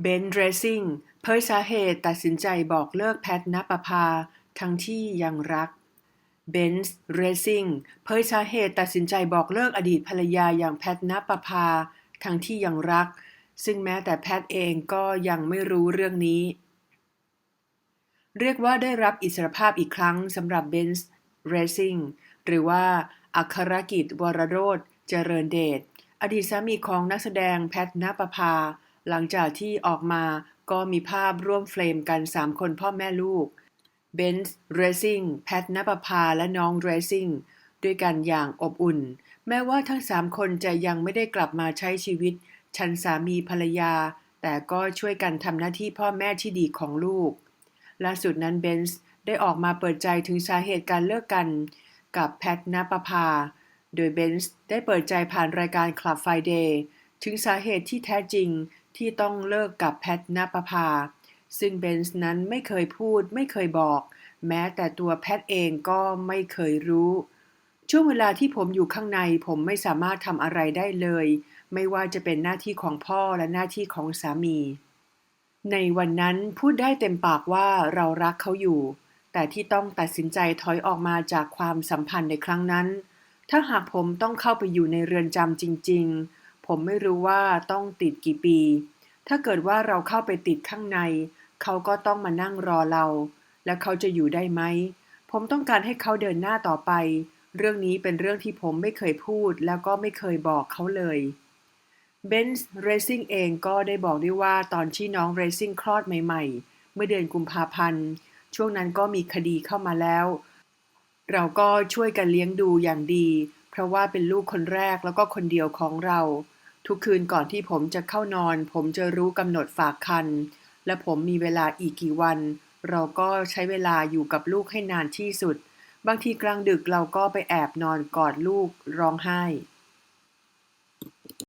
เบนซ์ เรซิ่ง เผยสาเหตุตัดสินใจบอกเลิกแพทณปภา ทั้งที่ยังรักเบนซ์ เรซิ่ง เผยสาเหตุตัดสินใจบอกเลิกอดีตภรรยาอย่างแพทณปภา ทั้งที่ยังรัก ซึ่งแม้แต่แพทเองก็ยังไม่รู้เรื่องนี้ เรียกว่าได้รับอิสรภาพอีกครั้งสำหรับเบนซ์ เรซิ่ง หรือว่าอัครกิจวรโรธเจริญเดช อดีตสามีของนักแสดงแพทณปภา หลังจากที่ออกมาก็มีภาพร่วมเฟรมกัน 3 คนพ่อแม่ลูกเบนซ์เรซิ่งแพทณปภาและน้องเรซิ่งด้วยกันอย่างอบอุ่น แม้ว่าทั้ง 3 คนจะยังไม่ได้กลับมาใช้ชีวิตชันสามีภรรยา แต่ก็ช่วยกันทำหน้าที่พ่อแม่ที่ดีของลูก ล่าสุดนั้นเบนซ์ได้ออกมาเปิดใจถึงสาเหตุการเลิกกันกับแพทณปภา โดยเบนซ์ได้เปิดใจผ่านรายการ Club Friday ถึงสาเหตุที่แท้จริง ที่ต้องเลิกกับแพทณปภา ซึ่งเบนซ์นั้นไม่เคยพูดไม่เคยบอก แม้แต่ตัวแพทเองก็ไม่เคยรู้ ช่วงเวลาที่ผมอยู่ข้างในผมไม่สามารถทำอะไรได้เลย ไม่ว่าจะเป็นหน้าที่ของพ่อและหน้าที่ของสามี ในวันนั้นพูดได้เต็มปากว่าเรารักเขาอยู่ แต่ที่ต้องตัดสินใจถอยออกมาจากความสัมพันธ์ในครั้งนั้น ถ้าหากผมต้องเข้าไปอยู่ในเรือนจำจริง ๆ ผมไม่รู้ว่าต้องติดกี่ปี ถ้าเกิดว่าเราเข้าไปติดข้างใน เขาก็ต้องมานั่งรอเรา และเขาจะอยู่ได้ไหม ผมต้องการให้เขาเดินหน้าต่อไป เรื่องนี้เป็นเรื่องที่ผมไม่เคยพูด แล้วก็ไม่เคยบอกเขาเลยเบนซ์เรซิ่งเองก็ได้บอกด้วยว่าตอนที่น้องเรซิ่งคลอดใหม่ๆ เมื่อเดือนกุมภาพันธ์ ช่วงนั้นก็มีคดีเข้ามาแล้ว เราก็ช่วยกันเลี้ยงดูอย่างดี เพราะว่าเป็นลูกคนแรกแล้วก็คนเดียวของเรา ทุกคืนก่อนที่ผมจะเข้านอน ผมจะรู้กำหนดฝากคัน และผมมีเวลาอีกกี่วัน เราก็ใช้เวลาอยู่กับลูกให้นานที่สุด บางทีกลางดึกเราก็ไปแอบนอนกอดลูกร้องไห้